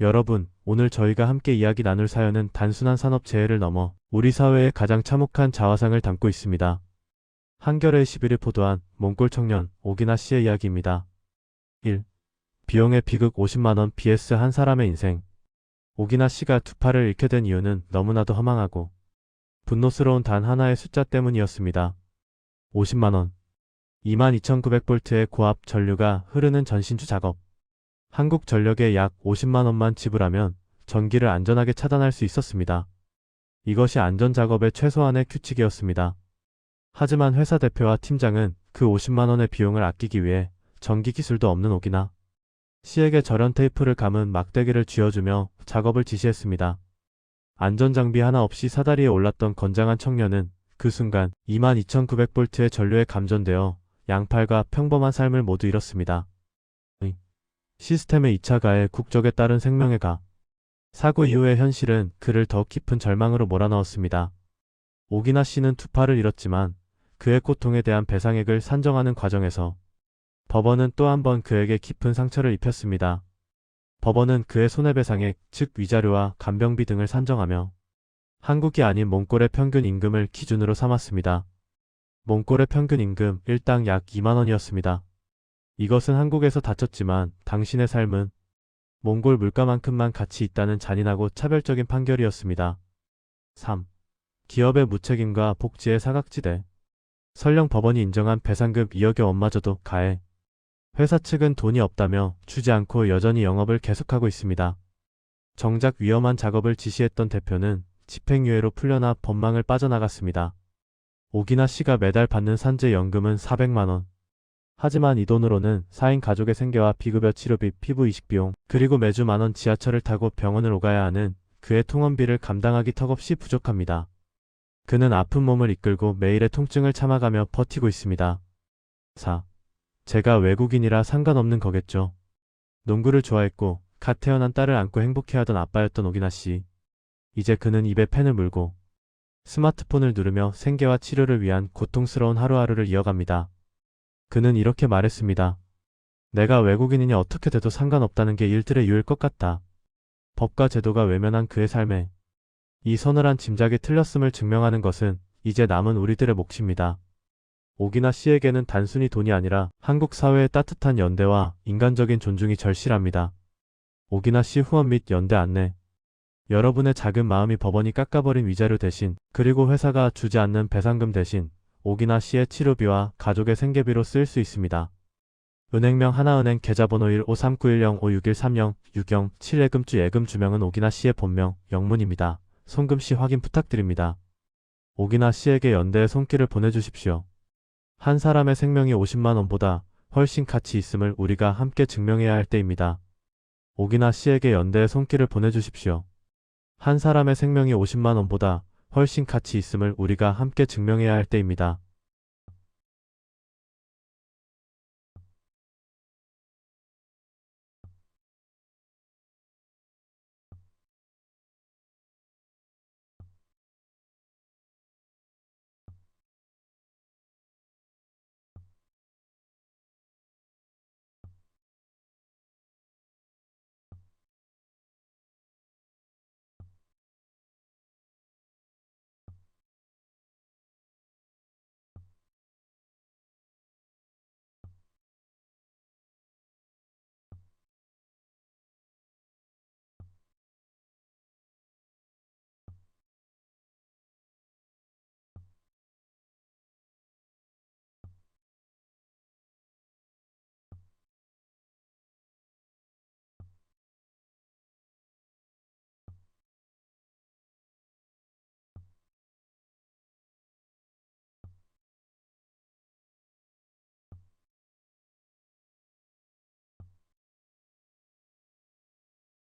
여러분, 오늘 저희가 함께 이야기 나눌 사연은 단순한 산업 재해를 넘어 우리 사회의 가장 참혹한 자화상을 담고 있습니다. 한겨레 11일 포도한 몽골 청년 오기나 씨의 이야기입니다. 1. 비용의 비극 50만원 BS 한 사람의 인생. 오기나 씨가 두 팔을 잃게 된 이유는 너무나도 허망하고 분노스러운 단 하나의 숫자 때문이었습니다. 50만원. 22,900볼트의 고압 전류가 흐르는 전신주 작업. 한국전력에 약 50만 원만 지불하면 전기를 안전하게 차단할 수 있었습니다. 이것이 안전작업의 최소한의 규칙이었습니다. 하지만 회사 대표와 팀장은 그 50만 원의 비용을 아끼기 위해 전기 기술도 없는 오기나 씨에게 절연 테이프를 감은 막대기를 쥐어주며 작업을 지시했습니다. 안전장비 하나 없이 사다리에 올랐던 건장한 청년은 그 순간 22,900볼트의 전류에 감전되어 양팔과 평범한 삶을 모두 잃었습니다. 시스템의 2차 가해 국적에 따른 생명의 가. 사고 이후의 현실은 그를 더 깊은 절망으로 몰아넣었습니다. 오기나 씨는 두 팔을 잃었지만 그의 고통에 대한 배상액을 산정하는 과정에서 법원은 또 한 번 그에게 깊은 상처를 입혔습니다. 법원은 그의 손해배상액, 즉 위자료와 간병비 등을 산정하며 한국이 아닌 몽골의 평균 임금을 기준으로 삼았습니다. 몽골의 평균 임금 1당 약 2만 원이었습니다. 이것은 한국에서 다쳤지만 당신의 삶은 몽골 물가만큼만 가치 있다는 잔인하고 차별적인 판결이었습니다. 3. 기업의 무책임과 복지의 사각지대. 설령 법원이 인정한 배상금 2억의 원마저도 가해. 회사 측은 돈이 없다며 주지 않고 여전히 영업을 계속하고 있습니다. 정작 위험한 작업을 지시했던 대표는 집행유예로 풀려나 법망을 빠져나갔습니다. 오기나 씨가 매달 받는 산재 연금은 400만원. 하지만 이 돈으로는 4인 가족의 생계와 비급여 치료비, 피부 이식 비용, 그리고 매주 만원 지하철을 타고 병원을 오가야 하는 그의 통원비를 감당하기 턱없이 부족합니다. 그는 아픈 몸을 이끌고 매일의 통증을 참아가며 버티고 있습니다. 4. 제가 외국인이라 상관없는 거겠죠. 농구를 좋아했고 갓 태어난 딸을 안고 행복해하던 아빠였던 오기나 씨. 이제 그는 입에 펜을 물고 스마트폰을 누르며 생계와 치료를 위한 고통스러운 하루하루를 이어갑니다. 그는 이렇게 말했습니다. 내가 외국인이니 어떻게 돼도 상관없다는 게 일들의 이유일 것 같다. 법과 제도가 외면한 그의 삶에 이 서늘한 짐작이 틀렸음을 증명하는 것은 이제 남은 우리들의 몫입니다. 오기나 씨에게는 단순히 돈이 아니라 한국 사회의 따뜻한 연대와 인간적인 존중이 절실합니다. 오기나 씨 후원 및 연대 안내. 여러분의 작은 마음이 법원이 깎아버린 위자료 대신 그리고 회사가 주지 않는 배상금 대신 오기나 씨의 치료비와 가족의 생계비로 쓰일 수 있습니다. 은행명 하나은행 계좌번호 1539105613060 7예금주 예금 주명은 오기나 씨의 본명 영문입니다. 송금 씨 확인 부탁드립니다. 오기나 씨에게 연대의 손길을 보내주십시오. 한 사람의 생명이 50만 원보다 훨씬 가치 있음을 우리가 함께 증명해야 할 때입니다. 오기나 씨에게 연대의 손길을 보내주십시오. 한 사람의 생명이 50만 원보다 훨씬 가치 있음을 우리가 함께 증명해야 할 때입니다.